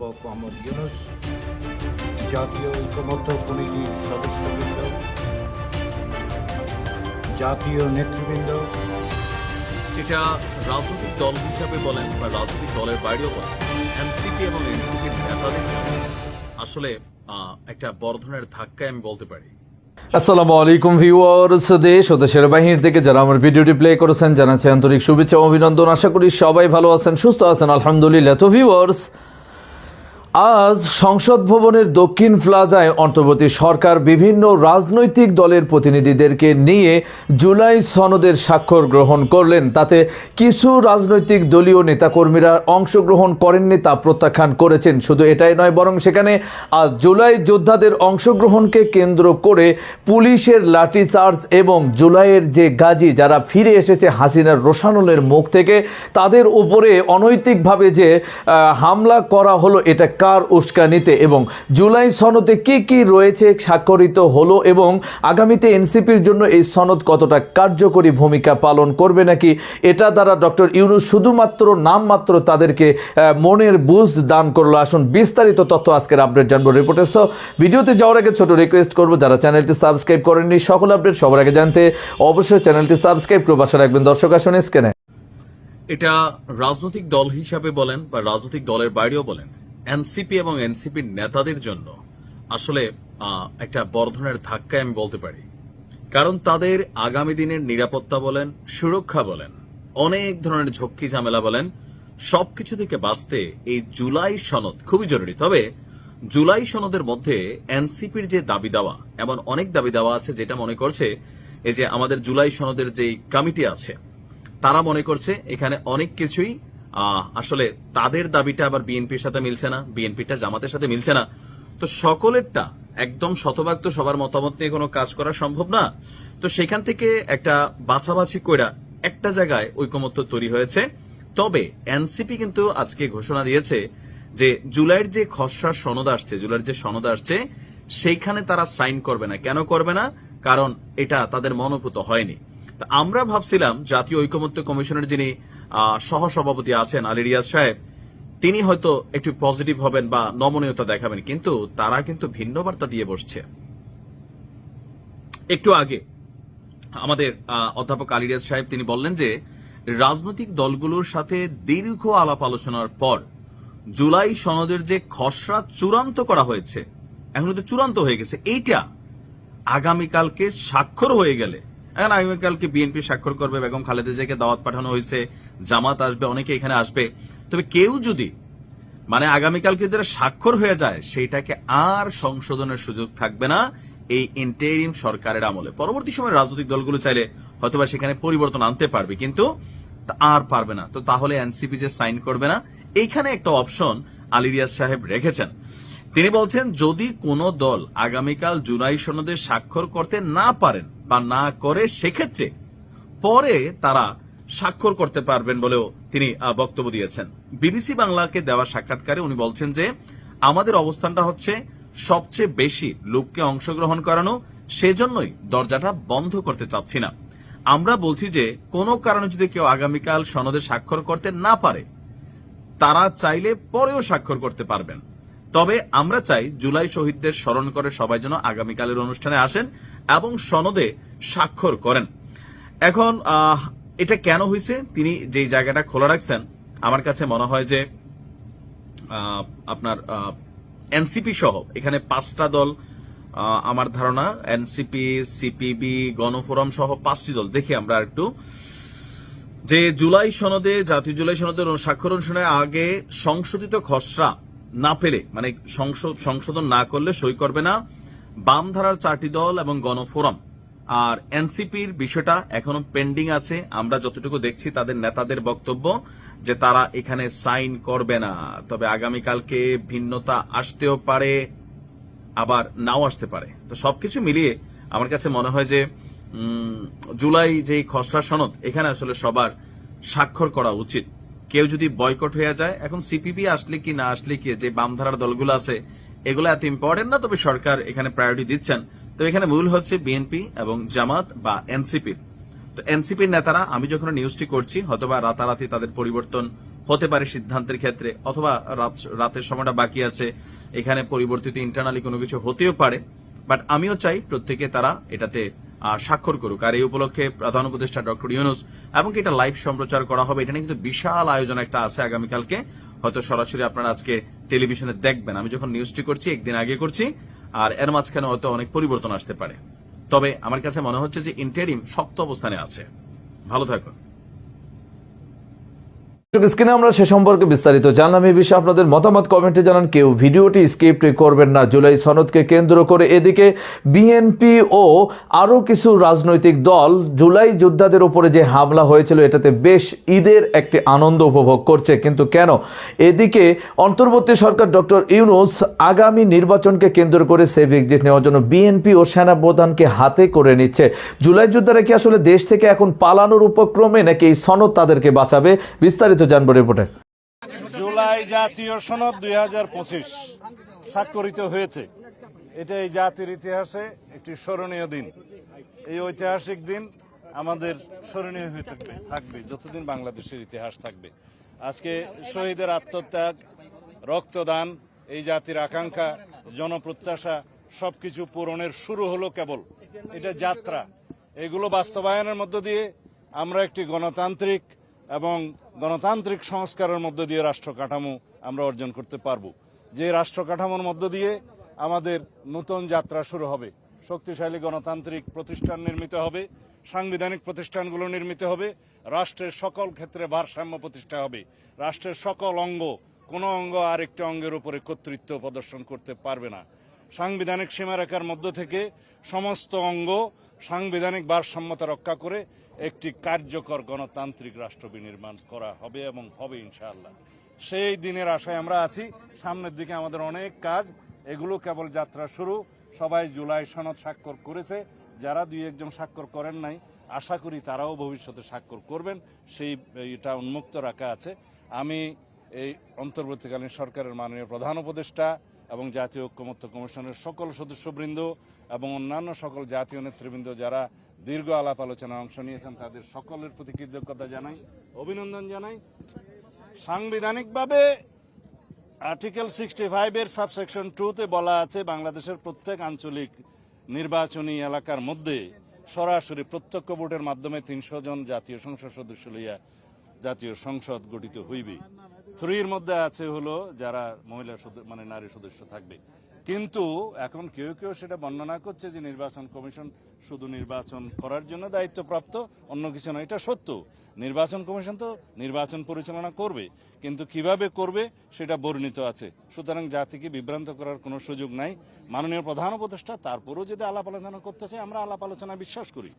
অধ্যাপক মোহাম্মদ ইউনুস জাতীয় ঐক্যমত্য কমিটির সদস্যবৃন্দ জাতীয় নেতৃবৃন্দ। এটা রাজনৈতিক দল হিসাবে বলেন বা রাজনৈতিক দলের বাইরেও বলেন এনসিপি এবং এনসিপির নেতাদের আসলে একটা বড় ধরনের ধাক্কায় আমি বলতে পারি। আসসালামু আলাইকুম ভিউয়ার্স দেশ ও দেশের বাহির থেকে যারা আমার ভিডিওটি প্লে করেছেন জানাচ্ছি আন্তরিক শুভেচ্ছা ও অভিনন্দন। আশা করি সবাই ভালো আছেন সুস্থ আছেন আলহামদুলিল্লাহ। তো ভিউয়ার্স আজ সংসদ ভবনের দক্ষিণ প্লাজায় অন্তর্বর্তী সরকার বিভিন্ন রাজনৈতিক দলের প্রতিনিধিদেরকে নিয়ে জুলাই সনদের স্বাক্ষর গ্রহণ করলেন। তাতে কিছু রাজনৈতিক দলীয় নেতাকর্মীরা অংশগ্রহণ করেননি তা প্রত্যাখ্যান করেছেন। শুধু এটাই নয়, বরং সেখানে আজ জুলাই যোদ্ধাদের অংশগ্রহণকে কেন্দ্র করে পুলিশের লাঠিচার্জ এবং জুলাইয়ের যে গাজী যারা ফিরে এসেছে হাসিনার রোশানুলের মুখ থেকে, তাদের উপরে অনৈতিকভাবে যে হামলা করা হলো, এটা কার উস্কানিতে এবং জুলাই সনদে কি কি রয়েছে স্বাক্ষরিত হলো এবং আগামীতে এনসিপির জন্য এই সনদ কতটা কার্যকরী ভূমিকা পালন করবে নাকি এটা দ্বারা ডক্টর ইউনুস শুধুমাত্র নামমাত্র তাদেরকে মনের বুঝ দান করল? আসুন বিস্তারিত তথ্য আজকের আপডেট জানব রিপোর্টের সহ ভিডিওতে যাওয়ার আগে ছোট রিকোয়েস্ট করব, যারা চ্যানেলটি সাবস্ক্রাইব করেননি, সকল আপডেট সবার আগে জানতে অবশ্যই চ্যানেলটি সাবস্ক্রাইব করে বাসা রাখবেন। দর্শক, আসুন স্ক্যানে এটা রাজনৈতিক দল হিসাবে বলেন বা রাজনৈতিক দলের বাইরেও বলেন এনসিপি এবং এনসিপির নেতাদের জন্য আসলে একটা বড় ধরনের ধাক্কায় আমি বলতে পারি। কারণ তাদের আগামী দিনের নিরাপত্তা বলেন, সুরক্ষা বলেন, অনেক ধরনের ঝক্কি ঝামেলা বলেন, সবকিছু থেকে বাঁচতে এই জুলাই সনদ খুবই জরুরি। তবে জুলাই সনদের মধ্যে এনসিপির যে দাবি দাওয়া, এমন অনেক দাবি দাওয়া আছে যেটা মনে করছে, এই যে আমাদের জুলাই সনদের যে কমিটি আছে, তারা মনে করছে এখানে অনেক কিছুই আসলে তাদের দাবিটা আবার বিএনপির সাথে মিলছে না, বিএনপিটা জামাতের সাথে মিলছে না। তো সকলেরটা একদম শতভাগ তো সবার মতামত নিয়ে কোনো কাজ করা সম্ভব না। তো সেখান থেকে একটা বাছাবাছি কইরা একটা জায়গায় ঐকমত্য তৈরি হয়েছে। তবে এনসিপি কিন্তু আজকে ঘোষণা দিয়েছে যে জুলাইয়ের যে খসড়া সনদ আসছে, জুলাইয়ের যে সনদ আসছে, সেইখানে তারা সাইন করবে না। কেন করবে না? কারণ এটা তাদের মনোভূত হয়নি। আমরা ভাবছিলাম জাতীয় ঐকমত্য কমিশনের যিনি সহসভাপতি আছেন আলী রিয়াজ সাহেব। তিনি হয়তো একটু পজিটিভ হবেন বা নমনীয়তা দেখাবেন, কিন্তু তারা কিন্তু ভিন্ন বার্তা দিয়ে বসছে। একটু আগে আমাদের অধ্যাপক আলী রিয়াজ সাহেব তিনি বললেন যে, রাজনৈতিক দলগুলোর সাথে দীর্ঘ আলাপ আলোচনার পর জুলাই সনদের যে খসড়া চূড়ান্ত করা হয়েছে, এখন তো চূড়ান্ত হয়ে গেছে, এইটা আগামীকালকে স্বাক্ষর হয়ে গেলে, এখন আগামীকালকে বিএনপি স্বাক্ষর করবে, বেগম খালেদা জিয়াকে দাওয়াত পাঠানো হয়েছে জামাত আসবে, অনেকে এখানে আসবে। তবে কেউ যদি মানে আগামীকালকে যারা স্বাক্ষর হয়ে যায়, সেইটাকে আর সংশোধনের সুযোগ থাকবে না এই ইন্টেরিম সরকারের আমলে। পরবর্তী সময় রাজনৈতিক দলগুলো চাইলে হয়তোবা সেখানে পরিবর্তন আনতে পারবে, কিন্তু আর পারবে না। তো তাহলে এনসিপি যে সাইন করবে না, এইখানে একটা অপশন আলিরিয়াজ সাহেব রেখেছেন। তিনি বলছেন, যদি কোনো দল আগামীকাল জুলাই সনদে স্বাক্ষর করতে না পারেন বা না করে, সেক্ষেত্রে পরে তারা স্বাক্ষর করতে পারবেন বলেও তিনি বক্তব্য দিয়েছেন। বিবিসি বাংলাকে দেওয়া সাক্ষাৎকারে উনি বলছেন যে, আমাদের অবস্থানটা হচ্ছে সবচেয়ে বেশি লোককে অংশগ্রহণ করানো, সেজন্যই দরজাটা বন্ধ করতে চাচ্ছি না। আমরা বলছি যে, কোনো কারণে যদি কেউ আগামীকাল সনদে স্বাক্ষর করতে না পারে, তারা চাইলে পরেও স্বাক্ষর করতে পারবেন। তবে আমরা চাই জুলাই শহীদদের স্মরণ করে সবাই যেন আগামীকালের অনুষ্ঠানে আসেন এবং সনদে স্বাক্ষর করেন। এখন এটা কেন হয়েছে তিনি যেই জায়গাটা খোলা রাখছেন, আমার কাছে মনে হয় যে আপনার এনসিপি সহ, এখানে পাঁচটা দল আমার ধারণা এনসিপি সিপিবি গণফোরাম সহ পাঁচটি দল। দেখি আমরা একটু যে জুলাই সনদে, জাতীয় জুলাই সনদের স্বাক্ষর অনুষ্ঠানের আগে সংশোধিত খসড়া না পেলে মানে সংশো- সংশোধন না করলে সই করবে না বাম ধারার চারটি দল এবং গণফোরাম। আর এনসিপির বিষয়টা এখনও পেন্ডিং আছে। আমরা যতটুকু দেখছি তাদের নেতাদের বক্তব্য যে তারা এখানে সাইন করবে না। তবে আগামীকালকে ভিন্নতা আসতেও পারে, আবার নাও আসতে পারে। তো সবকিছু মিলিয়ে আমার কাছে মনে হয় যে জুলাই যে খসড়া সনদ, এখানে আসলে সবার স্বাক্ষর করা উচিত। কেউ যদি বয়কট হয়ে যায়, এখন সিপিবি আসলে কি না আসলে কি, যে বামধারার দলগুলো আছে, এগুলো এত ইম্পর্টেন্ট না, তবে সরকার এখানে প্রায়োরিটি দিচ্ছেন। তো এখানে মূল হচ্ছে বিএনপি এবং জামাত বা এনসিপির তো এনসিপির নেতারা, আমি যখন নিউজটি করছি, হয়তোবা রাতারাতি তাদের পরিবর্তন হতে পারে সিদ্ধান্তের ক্ষেত্রে, অথবা রাত- রাতের সময়টা বাকি আছে, এখানে পরিবর্তিত ইন্টারনালি কোনো কিছু হতেও পারে বাট আমিও চাই প্রত্যেকে তারা এটাতে স্বাক্ষর করুক। আর এই উপলক্ষে প্রধান উপদেষ্টা ডক্টর ইউনুস, এবং এটা লাইভ সম্প্রচার করা হবে, এটা নিয়ে কিন্তু বিশাল আয়োজন একটা আছে আগামীকালকে। হয়তো সরাসরি আপনারা আজকে টেলিভিশনে দেখবেন। আমি যখন নিউজটি করছি, একদিন আগে করছি আর এর মাঝখানে হয়তো অনেক পরিবর্তন আসতে পারে। তবে আমার কাছে মনে হচ্ছে যে ইন্টারিম শক্ত অবস্থানে আছে। ভালো থাকুন। স্ক্রিনে আমরা সে সম্পর্কে বিস্তারিত জানলাম। এই বিষয়ে আপনাদের মতামত, কমেন্টে জানান কেউ। ভিডিওটি স্কিপ করবেন না। জুলাই সনদকে কেন্দ্র করে এদিকে বিএনপি ও আরও কিছু রাজনৈতিক দল জুলাই যোদ্ধাদের উপরে যে হামলা হয়েছিল, এটাতে বেশ ঈদের একটি আনন্দ উপভোগ করছে। কিন্তু কেন? এদিকে অন্তর্বর্তী সরকার ডক্টর ইউনুস আগামী নির্বাচনকে কেন্দ্র করে সেভ এক্সিট নেওয়ার জন্য বিএনপি ও সেনাপ্রধানকে হাতে করে নিচ্ছে। জুলাই যোদ্ধারা কি আসলে দেশ থেকে এখন পালানোর উপক্রমে নাকি এই সনদ তাদেরকে বাঁচাবে? বিস্তারিত জানব রিপোর্টে। জুলাই জাতীয় সনদ দুই হাজার পঁচিশ স্বাক্ষরিত হয়েছে। এটা এই জাতির ইতিহাসে একটি স্মরণীয় দিন। এই ঐতিহাসিক দিন আমাদের স্মরণীয় হয়ে থাকবে থাকবে, যতদিন বাংলাদেশের ইতিহাস থাকবে। আজকে শহীদের আত্মত্যাগ, রক্তদান, এই জাতির আকাঙ্ক্ষা, জনপ্রত্যাশা, সবকিছু পূরণের শুরু হলো কেবল। এটা যাত্রা। এগুলো বাস্তবায়নের মধ্য দিয়ে আমরা একটি গণতান্ত্রিক এবং গণতান্ত্রিক সংস্কারের মধ্য দিয়ে রাষ্ট্র কাঠামো আমরা অর্জন করতে পারব। যে রাষ্ট্র কাঠামোর মধ্য দিয়ে আমাদের নতুন যাত্রা শুরু হবে, শক্তিশালী গণতান্ত্রিক প্রতিষ্ঠান নির্মিত হবে, সাংবিধানিক প্রতিষ্ঠানগুলো নির্মিত হবে, রাষ্ট্রের সকল ক্ষেত্রে ভারসাম্য প্রতিষ্ঠা হবে, রাষ্ট্রের সকল অঙ্গ, কোনো অঙ্গ আরেকটি অঙ্গের উপরে কর্তৃত্ব প্রদর্শন করতে পারবে না। সাংবিধানিক সীমারেখার মধ্য থেকে সমস্ত অঙ্গ সাংবিধানিক ভারসাম্যতা রক্ষা করে একটি কার্যকর গণতান্ত্রিক রাষ্ট্র বিনির্মাণ করা হবে এবং হবে ইনশাআল্লাহ। সেই দিনের আশায় আমরা আছি। সামনের দিকে আমাদের অনেক কাজ। এগুলো কেবল যাত্রা শুরু। সবাই জুলাই সনদ স্বাক্ষর করেছে। যারা দুই একজন স্বাক্ষর করেন নাই, আশা করি তারাও ভবিষ্যতে স্বাক্ষর করবেন। সেই এটা উন্মুক্ত রাখা আছে। আমি এই অন্তর্বর্তীকালীন সরকারের মাননীয় প্রধান উপদেষ্টা এবং জাতীয় ঐক্যমত্য কমিশনের সকল সদস্যবৃন্দ এবং অন্যান্য সকল জাতীয় নেতৃবৃন্দ যারা দীর্ঘ আলাপ আলোচনায় অংশ নিয়েছেন, তাদের সকলের প্রতি কৃতজ্ঞতা জানাই, অভিনন্দন জানাই। সাংবিধানিকভাবে আর্টিকেল সিক্সটি ফাইভের সাবসেকশন টুতে বলা আছে, বাংলাদেশের প্রত্যেক আঞ্চলিক নির্বাচনী এলাকার মধ্যে সরাসরি প্রত্যক্ষ ভোটের মাধ্যমে তিনশো জন জাতীয় সংসদ সদস্য লইয়া জাতীয় সংসদ গঠিত হইবে। থ্রির মধ্যে আছে হলো যারা মহিলা মানে নারী সদস্য থাকবে। কিন্তু এখন কেউ কেউ সেটা বর্ণনা করছে যে নির্বাচন কমিশন শুধু নির্বাচন করার জন্য দায়িত্বপ্রাপ্ত, অন্য কিছু নয়, এটা সত্য। নির্বাচন কমিশন তো নির্বাচন পরিচালনা করবে, কিন্তু কীভাবে করবে সেটা বর্ণিত আছে। সুতরাং জাতিকে বিভ্রান্ত করার কোনো সুযোগ নাই। মাননীয় প্রধান উপদেষ্টা, তারপরেও যদি আলাপ আলোচনা করতে চাই আমরা আলাপ আলোচনা বিশ্বাস করি।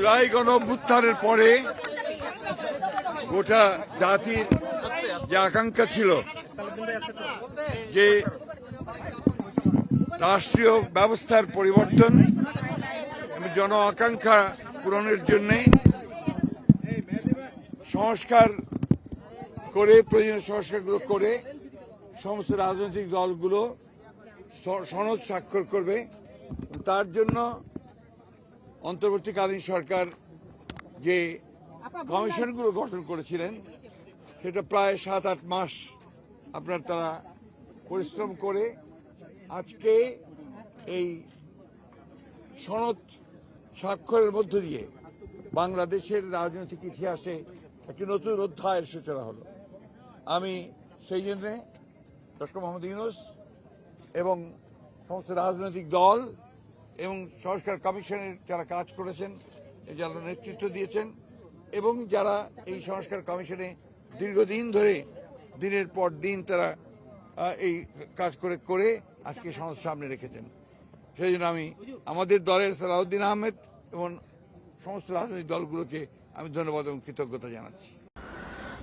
জুলাই গণ অভ্যুত্থানের পরে গোটা জাতির যে আকাঙ্ক্ষা ছিল যে রাষ্ট্রীয় ব্যবস্থার পরিবর্তন জন আকাঙ্ক্ষা পূরণের জন্যে সংস্কার করে, প্রয়োজনীয় সংস্কারগুলো করে সমস্ত রাজনৈতিক দলগুলো সনদ স্বাক্ষর করবে। তার জন্য অন্তর্বর্তীকালীন সরকার যে কমিশনগুলো গঠন করেছিলেন, সেটা প্রায় সাত, আট মাস আপনার তারা পরিশ্রম করে আজকে এই সনদ স্বাক্ষরের মধ্য দিয়ে বাংলাদেশের রাজনৈতিক ইতিহাসে একটি নতুন অধ্যায়ের সূচনা হলো। আমি সেই জন্যে ডক্টর মোহাম্মদ ইউনুস এবং সমস্ত রাজনৈতিক দল এবং সংস্কার কমিশনের যারা কাজ করেছেন, যারা নেতৃত্ব দিয়েছেন, এবং যারা এই সংস্কার কমিশনে দীর্ঘদিন ধরে, দিনের পর দিন তারা এই কাজ করে করে আজকে সংস্থার সামনে রেখেছেন। সেই জন্য আমি আমাদের দলের সালাউদ্দিন আহমেদ এবং সমস্ত রাজনৈতিক দলগুলোকে আমি ধন্যবাদ এবং কৃতজ্ঞতা জানাচ্ছি।